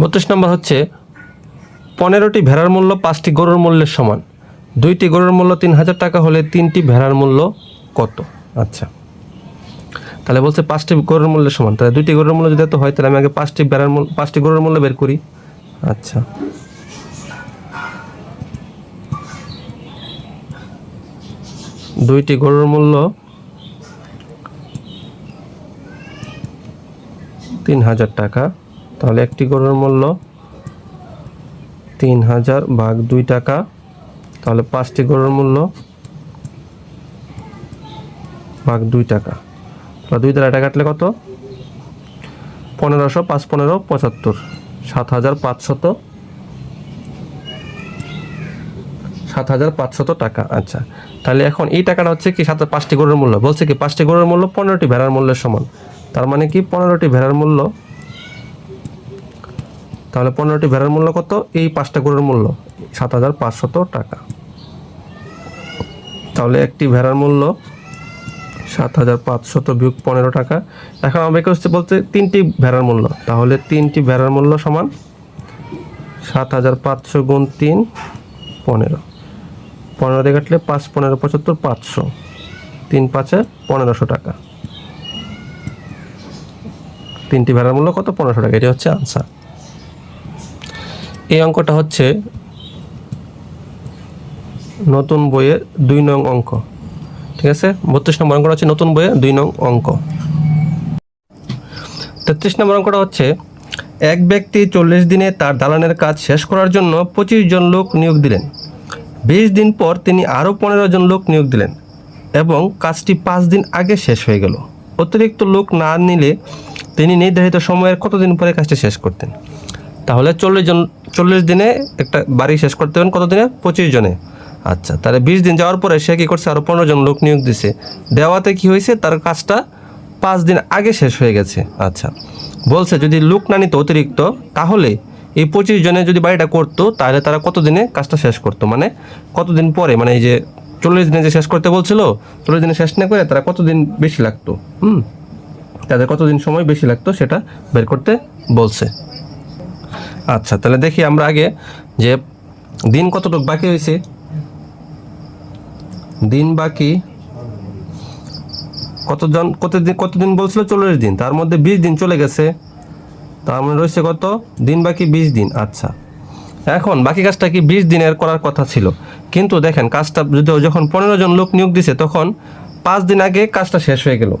বত্রিশ নম্বর হচ্ছে, পনেরোটি ভেড়ার মূল্য পাঁচটি গরুর মূল্যের সমান। দুইটি গরুর মূল্য তিন হাজার টাকা হলে তিনটি ভেড়ার মূল্য কত? আচ্ছা। তাহলে বলছে পাঁচটি গরুর মূল্যের সমান। তাহলে দুইটি গরুর মূল্য যদি এত হয়, তাহলে আমি আগে পাঁচটি ভেড়ার মূল্য পাঁচটি গরুর মূল্য বের করি। আচ্ছা। দুইটি গরুর মূল্য তিন হাজার টাকা। তাহলে একটি গরুর মূল্য তিন হাজার ভাগ দুই টাকা। তাহলে পাঁচটি গরুর মূল্য ভাগ দুই টাকা। তাহলে দুই দ্বারা কাটলে কত? পনেরোশো পাঁচ পনেরো পঁচাত্তর। সাত হাজার পাঁচশত সাত হাজার পাঁচশত টাকা। আচ্ছা তাহলে এখন এই টাকাটা হচ্ছে কি সাত পাঁচটি গরুর মূল্য। বলছে কি পাঁচটি গরুর মূল্য পনেরোটি ভেড়ার মূল্যের সমান। তার মানে কি পনেরোটি ভেড়ার মূল্য তাহলে পনেরোটি ভেড়ার মূল্য কত? এই পাঁচটা গরুর মূল্য, সাত হাজার পাঁচশত টাকা। তাহলে একটি ভেড়ার মূল্য সাত হাজার পাঁচশত বিয়োগ পনেরো টাকা। এখন আমাকে হচ্ছে বলতে তিনটি ভেড়ার মূল্য। তাহলে তিনটি ভেড়ার মূল্য সমান সাত হাজার পাঁচশো গুণ তিন, পনেরো। পনেরো দিয়ে কাটলে পাঁচ, পনেরো, পঁচাত্তর, পাঁচশো। তিন পাঁচে পনেরোশো টাকা। তিনটি ভেড়ার মূল্য কত? পনেরোশো টাকা। এটি হচ্ছে আনসার এই অঙ্কটা হচ্ছে নতুন বইয়ের দুই নং অঙ্ক। ঠিক আছে? বত্রিশ নম্বর অঙ্কটা হচ্ছে নতুন বইয়ের দুই নং অঙ্ক। তেত্রিশ নম্বর অঙ্কটা হচ্ছে, এক ব্যক্তি চল্লিশ দিনে তার দালানের কাজ শেষ করার জন্য পঁচিশ জন লোক নিয়োগ দিলেন। বিশ দিন পর তিনি আরও পনেরো জন লোক নিয়োগ দিলেন এবং কাজটি পাঁচ দিন আগে শেষ হয়ে গেল। অতিরিক্ত লোক না নিলে তিনি নির্ধারিত সময়ের কতদিন পরে কাজটি শেষ করতেন? তাহলে চল্লিশ জন, চল্লিশ দিনে একটা বাড়ি শেষ করতে হবেন কত দিনে? পঁচিশ জনে। আচ্ছা তাহলে বিশ দিন যাওয়ার পরে সে কী করছে? আরও পনেরো জন লোক নিয়োগ দিছে। দেওয়াতে কি হয়েছে? তার কাজটা পাঁচ দিন আগে শেষ হয়ে গেছে। আচ্ছা বলছে যদি লোক না নিত অতিরিক্ত, তাহলে এই পঁচিশ জনে যদি বাড়িটা করতো, তাহলে তারা কতদিনে কাজটা শেষ করতো? মানে কতদিন পরে? মানে এই যে চল্লিশ দিনে যে শেষ করতে বলছিল, চল্লিশ দিনে শেষ না করে তারা কতদিন বেশি লাগতো? হুম, তাদের কতদিন সময় বেশি লাগতো সেটা বের করতে বলছে। আচ্ছা তাহলে দেখি আমরা আগে যে দিন কতটুকু বাকি হয়েছে? দিন বাকি কতজন, কতদিন কতদিন বলছিল? চল্লিশ দিন, তার মধ্যে বিশ দিন চলে গেছে। তার মানে রয়েছে কত? দিন বাকি বিশ দিন আচ্ছা। এখন বাকি কাজটা কি বিশ দিনের করার কথা ছিল? কিন্তু দেখেন, কাজটা যদি যখন পনেরো জন লোক নিয়োগ দিছে, তখন পাঁচ দিন আগে কাজটা শেষ হয়ে গেল।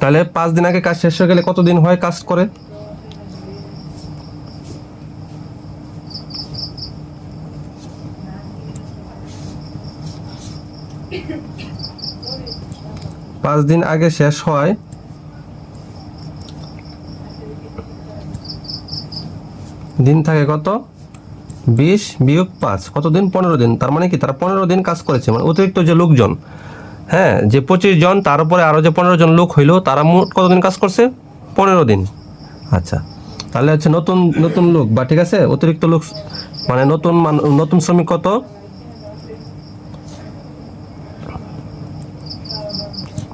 তাহলে পাঁচ দিন আগে কাজ শেষ হয়ে গেলে কতদিন হয় কাজ করে? পাঁচ দিন আগে শেষ হয়। দিন থাকে কত? বিশ বিয়োগ পাঁচ কত দিন পনেরো দিন। তার মানে কি? তারা পনেরো দিন কাজ করেছে মানে অতিরিক্ত যে লোকজন হ্যাঁ যে পঁচিশ জন, তার উপরে আরও যে পনেরো জন লোক হইল, তারা মোট কতদিন কাজ করছে? পনেরো দিন। আচ্ছা তাহলে হচ্ছে নতুন নতুন লোক, বা ঠিক আছে? অতিরিক্ত লোক মানে নতুন নতুন শ্রমিক কত?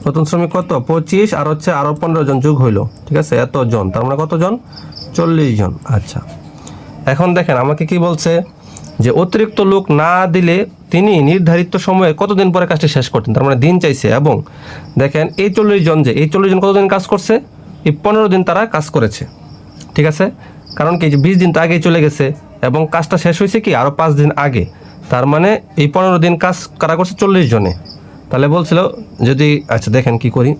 নতুন শ্রমিক কত? পঁচিশ, আর হচ্ছে আরও পনেরো জন যোগ হইল। ঠিক আছে? এত জন। তার মানে কত জন? চল্লিশ জন। আচ্ছা। এখন দেখেন, আমাকে কি বলছে যে অতিরিক্ত লোক না দিলে তিনি নির্ধারিত সময়ে কতদিন পরে কাজটি শেষ করতেন? তার মানে দিন চাইছে। এবং দেখেন, এই চল্লিশ জন যে, এই চল্লিশ জন কতদিন কাজ করছে? এই পনেরো দিন তারা কাজ করেছে। ঠিক আছে? কারণ কি যে বিশ দিন তো আগেই চলে গেছে। এবং কাজটা শেষ হয়েছে কি? আরও পাঁচ দিন আগে। তার মানে এই পনেরো দিন কাজ কারা করছে? চল্লিশ জনে। তাহলে বলছিল, যদি আচ্ছা দেখেন কি করি।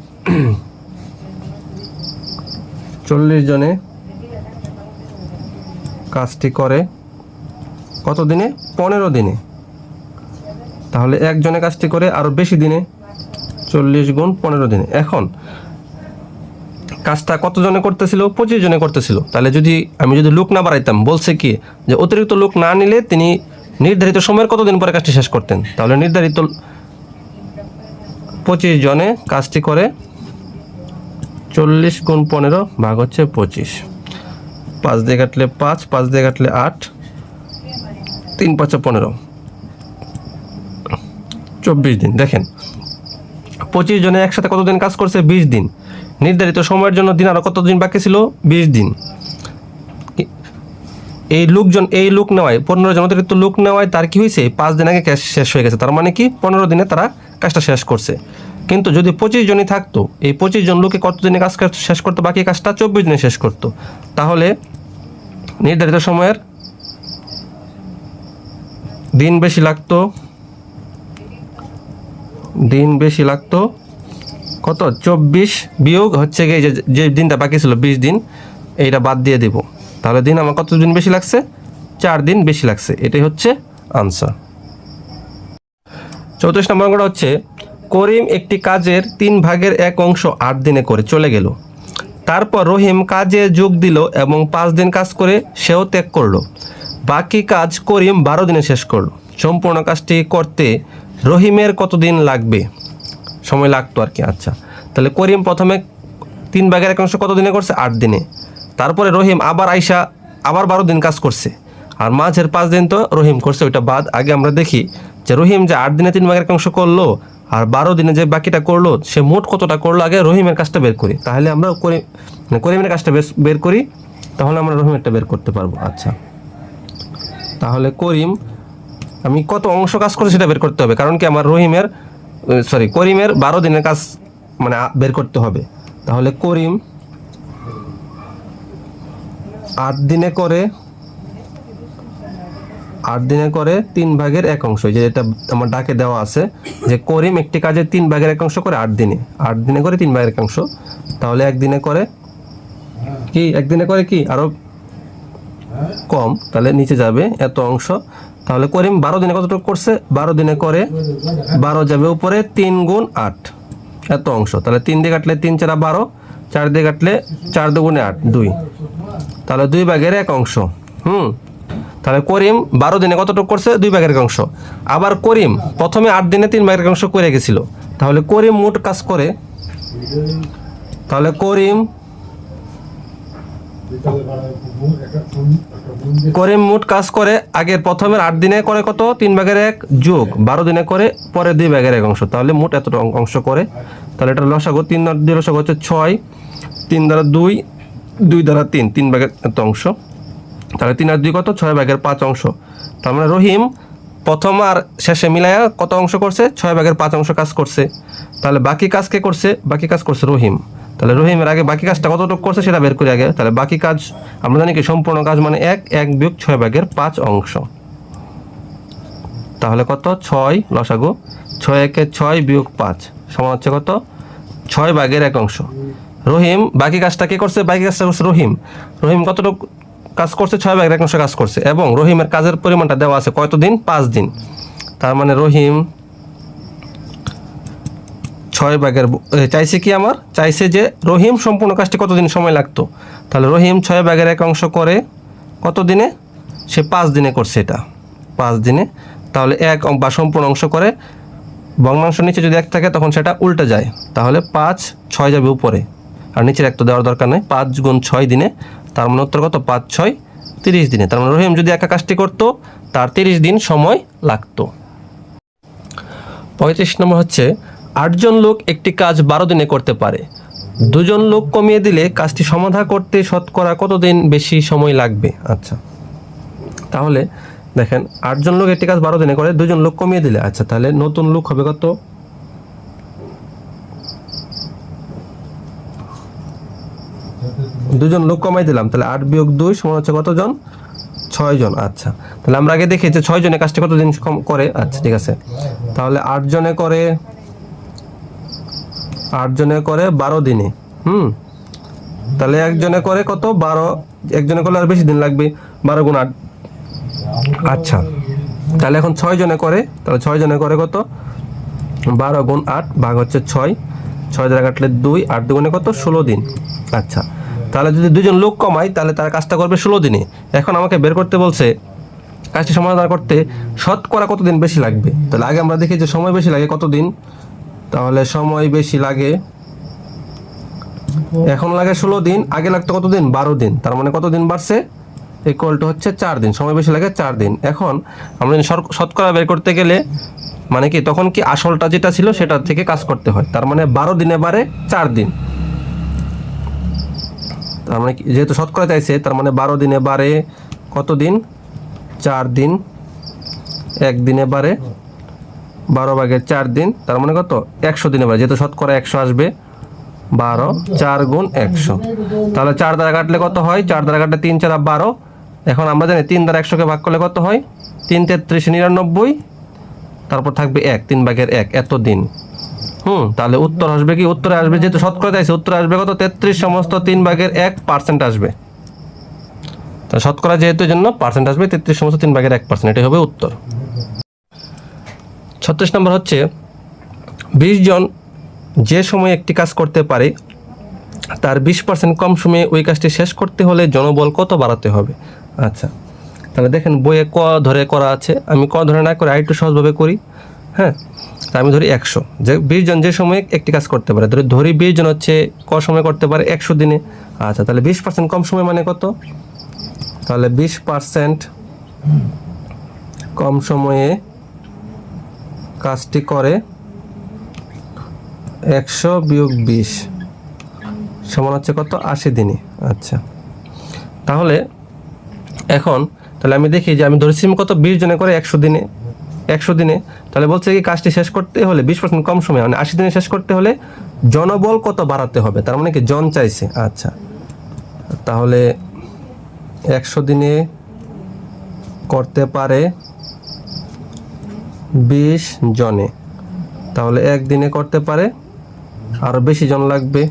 চল্লিশ জনে কাজটি করে কত দিনে? পনেরো দিনে। তাহলে একজনে কাজটি করে আরও বেশি দিনে, চল্লিশ গুণ পনেরো দিনে। এখন, কাজটা কতজনে করতেছিল? পঁচিশ জনে করতেছিল। তাহলে যদি আমি যদি লোক না বাড়াইতাম, বলছে কি যে অতিরিক্ত লোক না নিলে তিনি নির্ধারিত সময়ের কতদিন পরে কাজটি শেষ করতেন? তাহলে নির্ধারিত পঁচিশ জনে কাজটি করে চল্লিশ গুণ পনেরো ভাগ হচ্ছে পঁচিশ। পাঁচ দিয়ে কাটলে পাঁচ পাঁচ দিয়ে কাটলে আট, তিন পাঁচে পনেরো। চব্বিশ দিন, দেখেন। পঁচিশ জনে একসাথে কতদিন কাজ করছে? বিশ দিন। নির্ধারিত সময়ের জন্য দিন আরও কতদিন বাকি ছিল? বিশ দিন। এই লোকজন, এই লোক নেওয়ায়, পনেরো জন অতিরিক্ত লোক নেওয়ায় তার কি হয়েছে? পাঁচ দিন আগে ক্যাশ শেষ হয়ে গেছে। তার মানে কি? পনেরো দিনে তারা কাজটা শেষ করছে। কিন্তু যদি পঁচিশ জনই থাকতো, এই পঁচিশ জন লোকে কত দিনে কাজ কাজ শেষ করতো, বাকি কাজটা চব্বিশ দিনে শেষ করতো? তাহলে নির্ধারিত সময়ের দিন বেশি লাগতো, দিন বেশি লাগতো কত? চব্বিশ বিয়োগ হচ্ছে গিয়ে যে যে দিনটা বাকি ছিল, বিশ দিন, এইটা বাদ দিয়ে দেব। তাহলে দিন আমার কত দিন বেশি লাগছে? চার দিন বেশি লাগছে। এটাই হচ্ছে আনসার চৌত্রিশ নম্বর অঙ্কটা হচ্ছে, করিম একটি কাজের তিন ভাগের এক অংশ আট দিনে করে চলে গেল। তারপর রহিম কাজে যোগ দিল এবং পাঁচ দিন কাজ করে সেও ত্যাগ করল। বাকি কাজ করিম বারো দিনে শেষ করল। সম্পূর্ণ কাজটি করতে রহিমের কতদিন লাগবে? সময় লাগতো আর কি আচ্ছা। তাহলে করিম প্রথমে তিন ভাগের এক অংশ কত দিনে করছে? আট দিনে। তারপরে রহিম আবার আইসা আবার বারো দিন কাজ করছে। আর মাঝের পাঁচ দিন তো রহিম করছে, ওইটা বাদ। আগে আমরা দেখি যে রহিম যে আট দিনে তিন ভাগের অংশ করল আর বারো দিনে যে বাকিটা করল, সে মোট কতটা করল আগে রহিমের কাজটা বের করি। তাহলে আমরা করি, করিমের কাজটা বের করি, তাহলে আমরা রহিমেরটা বের করতে পারব। আচ্ছা। তাহলে করিম, আমি কত অংশ কাজ করে সেটা বের করতে হবে, কারণ কি আমার রহিমের সরি করিমের বারো দিনের কাজ মানে বের করতে হবে। তাহলে করিম আট দিনে করে আট দিনে করে তিন ভাগের এক অংশ যে এটা আমার ডাকে দেওয়া আছে, যে করিম একটি কাজে তিন ভাগের এক অংশ করে আট দিনে আট দিনে করে তিন ভাগের এক অংশ, তাহলে একদিনে করে কি, একদিনে করে কি, আরও কম, তাহলে নিচে যাবে এত অংশ, তাহলে করিম বারো দিনে কতটুকু করছে? বারো দিনে করে বারো যাবে উপরে তিন গুণ আট, এত অংশ, তাহলে তিন দিয়ে কাটলে তিন চারা বারো, চার দিয়ে কাটলে চার দুগুণে আট, দুই, তাহলে দুই ভাগের এক অংশ, হুম তাহলে করিম বারো দিনে কতটুকু করছে? দুই ভাগের অংশ। আবার করিম প্রথমে আট দিনে তিন ভাগের অংশ করে গেছিল। তাহলে করিম মোট কাজ করে। তাহলে করিম করিম মোট কাজ করে আগের প্রথমের আট দিনে করে কত? তিন ভাগের এক যোগ। বারো দিনে করে পরে দুই ভাগের এক অংশ। তাহলে মোট এত অংশ করে। তাহলে এটা লসাগো তিন দুই লসাগো হচ্ছে ছয়। তিন দ্বারা দুই দুই দ্বারা তিন। তিন ভাগের এত অংশ। তাহলে তিন আর দুই কত? ছয় ভাগের পাঁচ অংশ। তার মানে রহিম প্রথম আর শেষে মিলায়া কত অংশ করছে? ছয় ভাগের পাঁচ অংশ কাজ করছে। তাহলে বাকি কাজ কে করছে? বাকি কাজ করছে রহিম। তাহলে রহিমের আগে বাকি কাজটা কতটুকু করছে সেটা বের করে আগে। তাহলে বাকি কাজ, আমরা জানি কি সম্পূর্ণ কাজ মানে এক এক বিয়োগ ছয় ভাগের পাঁচ অংশ। তাহলে কত? ছয় লসাগু। ছয় একে ছয় বিয়োগ পাঁচ সমান হচ্ছে কত? ছয় ভাগের এক অংশ। রহিম বাকি কাজটা কে করছে? বাকি কাজটা করছে রহিম। রহিম কতটুকু কাজ করছে, ছয় ভাগের এক অংশ কাজ করছে এবং রহিমের কাজের পরিমাণটা দেওয়া আছে কত দিন পাঁচ দিন। তার মানে রহিম ছয় ভাগের চাইছে কি আমার? চাইছে যে রহিম সম্পূর্ণ কাজটি কতদিন সময় লাগতো? তাহলে রহিম ছয় ভাগের এক অংশ করে কত দিনে সে পাঁচ দিনে করছে এটা। পাঁচ দিনে। তাহলে এক বা সম্পূর্ণ অংশ করে ভগ্নাংশ নিচে যদি এক থাকে, তখন সেটা উল্টে যায়। তাহলে পাঁচ ছয় যাবে উপরে। আর নিচের এক তো দেওয়ার দরকার নেই। পাঁচ গুণ ছয় দিনে তার মানে উত্তর কত? পাঁচ, ছয়, তিরিশ দিনে। তার মানে রহিম যদি একা কাজটি করতো, তার তিরিশ দিন সময় লাগতো। পঁয়ত্রিশ নম্বর হচ্ছে, আটজন লোক একটি কাজ বারো দিনে করতে পারে। দুজন লোক কমিয়ে দিলে কাজটি সমাধা করতে শতকরা কতদিন বেশি সময় লাগবে? আচ্ছা। তাহলে দেখেন, আটজন লোক একটি কাজ বারো দিনে করে, দুজন লোক কমিয়ে দিলে। আচ্ছা তাহলে নতুন লোক হবে কত? দুজন লোক কমাই দিলাম, তাহলে আট বিয়োগ দুই সমান হচ্ছে কতজন? ছয় জন আচ্ছা। তাহলে আমরা আগে দেখি যে ছয় জনে কাজটা কতদিন কম- করে? আচ্ছা ঠিক আছে। তাহলে আট জনে করে আট জনে করে বারো দিনে, হুম? তাহলে একজনে করে কত? বারো, একজনে করলে আর বেশি দিন লাগবে, বারো গুণ আট। আচ্ছা তাহলে এখন ছয় জনে করে, তাহলে ছয় জনে করে কত? বারো গুণ আট ভাগ হচ্ছে ছয় ছয় দ্বারা কাটলে দুই, আট দুগুণে কত? ষোলো দিন। আচ্ছা তাহলে যদি দুজন লোক কমায়, তাহলে তারা কাজটা করবে ষোলো দিনে। এখন আমাকে বের করতে বলছে, কাজটি সমাধান করতে শতকরা কতদিন বেশি লাগবে? তাহলে আগে আমরা দেখি যে সময় বেশি লাগে কতদিন। তাহলে সময় বেশি লাগে, এখন লাগে ষোলো দিন, আগে লাগতো কতদিন? বারো দিন। তার মানে কতদিন বাড়ছে? ইকুয়াল টু হচ্ছে চার দিন। সময় বেশি লাগে চার দিন। এখন আমরা শতকরা বের করতে গেলে মানে কি, তখন কি আসলটা যেটা ছিল সেটা থেকে কাজ করতে হয়। তার মানে বারো দিনে বাড়ে চার দিন। তার মানে যেহেতু শতকরা চাইছে তার মানে বারো দিনে বারে কত দিন? চার দিন। এক দিনে বারে বারো ভাগের চার দিন, তার মানে কত? একশো দিনে বারে। যেহেতু শতকরা একশো আসবে, বারো, চার গুণ একশো। তাহলে চার দ্বারা কাটলে কত হয়? চার দ্বারা কাটলে তিন চার বারো। এখন আমরা জানি তিন দ্বারা একশোকে ভাগ করলে কত হয়? তিন তেত্রিশ নিরানব্বই, তারপর থাকবে এক, তিন ভাগের এক এত দিন হুম। তাহলে উত্তর আসবে কি? উত্তরে আসবে, যেহেতু শতকরা চাইছে, উত্তরে আসবে কত? তেত্রিশ সমস্ত তিন ভাগের এক পার্সেন্ট আসবে। তা শতকরা যেহেতু জন্য পার্সেন্ট আসবে, তেত্রিশ সমস্ত তিন ভাগের এক পার্সেন্ট এটাই হবে উত্তর। ছত্রিশ নম্বর হচ্ছে, বিশ জন যে সময়ে একটি কাজ করতে পারে, তার বিশ পার্সেন্ট কম সময়ে ওই কাজটি শেষ করতে হলে জনবল কত বাড়াতে হবে? আচ্ছা তাহলে দেখেন বইয়ে ক ধরে করা আছে। আমি ক ধরে না করে আরেকটু সহজভাবে করি। হ্যাঁ তা আমি ধরি একশো। যে বিশ জন যে সময়ে একটি কাজ করতে পারে, ধরি ধরি বিশ জন হচ্ছে ক সময় করতে পারে একশো দিনে। আচ্ছা তাহলে বিশ পার্সেন্ট কম সময় মানে কত? তাহলে বিশ পার্সেন্ট কম সময়ে কাজটি করে একশো বিয়োগ বিশ সমান হচ্ছে কত? আশি দিনে। আচ্ছা তাহলে এখন, তাহলে আমি দেখি যে আমি ধরেছি কত? বিশ জনে করে একশো দিনে। একশো দিনে, তাহলে বলছে কি, কাজটি শেষ করতে হলে বিশ পার্সেন্ট কম সময় মানে আশি দিনে শেষ করতে হলে জনবল কত বাড়াতে হবে? তার মানে কি, জন চাইছে। আচ্ছা তাহলে একশো দিনে করতে পারে বিশ জনে, তাহলে একদিনে করতে পারে আরও বেশি জন লাগবে,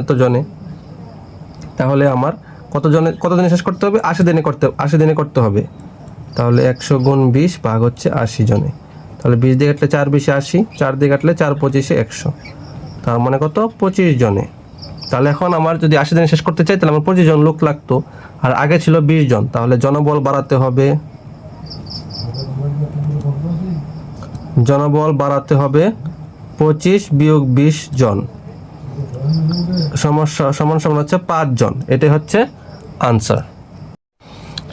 এত জনে। তাহলে আমার কত জনে, কত দিনে শেষ করতে হবে? আশি দিনে করতে, আশি দিনে করতে হবে। তাহলে একশো গুণ বিশ ভাগ হচ্ছে আশি জনে। তাহলে বিশ দিয়ে কাটলে চার বিশে আশি, চার দিয়ে কাটলে চার পঁচিশে একশো। তার মানে কত? পঁচিশ জনে। তাহলে এখন আমার যদি আশি দিনে শেষ করতে চাই, তাহলে আমার পঁচিশ জন লোক লাগতো। আর আগে ছিল বিশ জন, তাহলে জনবল বাড়াতে হবে। জনবল বাড়াতে হবে পঁচিশ বিয়োগ বিশ জন। সমস্যা, সমান সমান হচ্ছে পাঁচ জন। এটাই হচ্ছে আনসার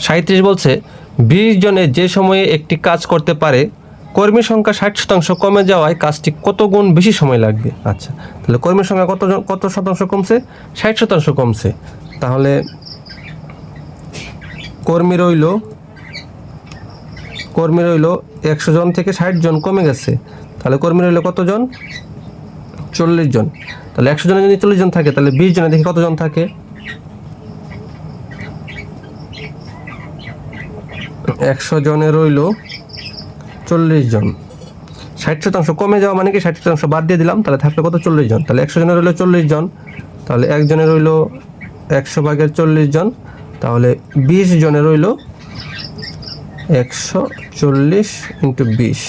সাঁত্রিশ বলছে বিশ জনে যে সময়ে একটি কাজ করতে পারে, কর্মী সংখ্যা ষাট শতাংশ কমে যাওয়ায় কাজটি কত গুণ বেশি সময় লাগবে? আচ্ছা তাহলে কর্মীর সংখ্যা কত কত শতাংশ কমছে? ষাট শতাংশ কমছে। তাহলে কর্মী রইল কর্মী রইল একশো জন থেকে ষাট জন কমে গেছে। তাহলে কর্মী রইল কতজন চল্লিশ জন। তাহলে একশো জনে যদি চল্লিশ জন থাকে, তাহলে বিশ জনে দেখি কতজন থাকে? একশো জনে রইল চল্লিশ জন। ষাট শতাংশ কমে যাওয়া মানে কি? ষাট শতাংশ বাদ দিয়ে দিলাম, তাহলে থাকলে কত? চল্লিশ জন। তাহলে একশো জনে রইল চল্লিশ জন। তাহলে একজনে রইল একশো ভাগের চল্লিশ জন। তাহলে বিশ জনে রইল একশো চল্লিশ ইন্টু বিশ।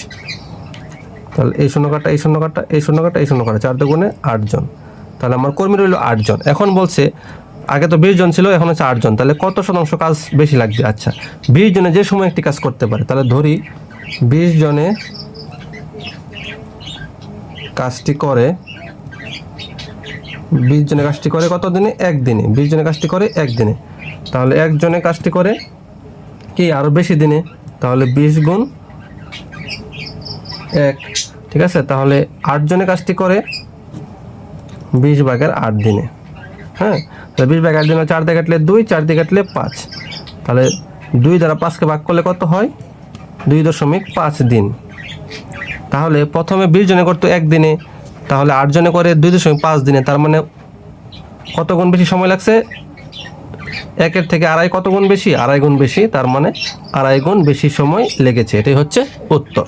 তাহলে এই শূন্য কাটা এই শূন্য কাটা এই শূন্য কাটা এই শূন্য কাটা চার দুগুণে আটজন তাহলে আমার কর্মী রইল আটজন এখন বলছে আগে তো বিশ জন ছিল, এখন হচ্ছে আটজন তাহলে কত শতাংশ কাজ বেশি লাগবে? আচ্ছা বিশ জনে যে সময় একটি কাজ করতে পারে, তাহলে ধরি বিশ জনে কাজটি করে, বিশ জনে কাজটি করে কত দিনে? একদিনে বিশ জনে কাজটি করে একদিনে তাহলে একজনে কাজটি করে কি? আরও বেশি দিনে। তাহলে বিশ গুণ এক, ঠিক আছে? তাহলে আট জনে কাজটি করে বিশ ভাগের আট দিনে। হ্যাঁ? তাহলে বিশ ভাগ দিনে চার দিয়ে কাটলে দুই, চার দিয়ে কাটলে পাঁচ। তাহলে দুই দ্বারা পাঁচকে ভাগ করলে কত হয়? দুই দশমিক পাঁচ দিন। তাহলে প্রথমে বিশ জনে করতো একদিনে তাহলে আট জনে করে দুই দশমিক পাঁচ দিনে, তার মানে কত গুণ বেশি সময় লাগছে? একের থেকে আড়াই কত গুণ বেশি? আড়াই গুণ বেশি, তার মানে আড়াই গুণ বেশি সময় লেগেছে। এটাই হচ্ছে উত্তর।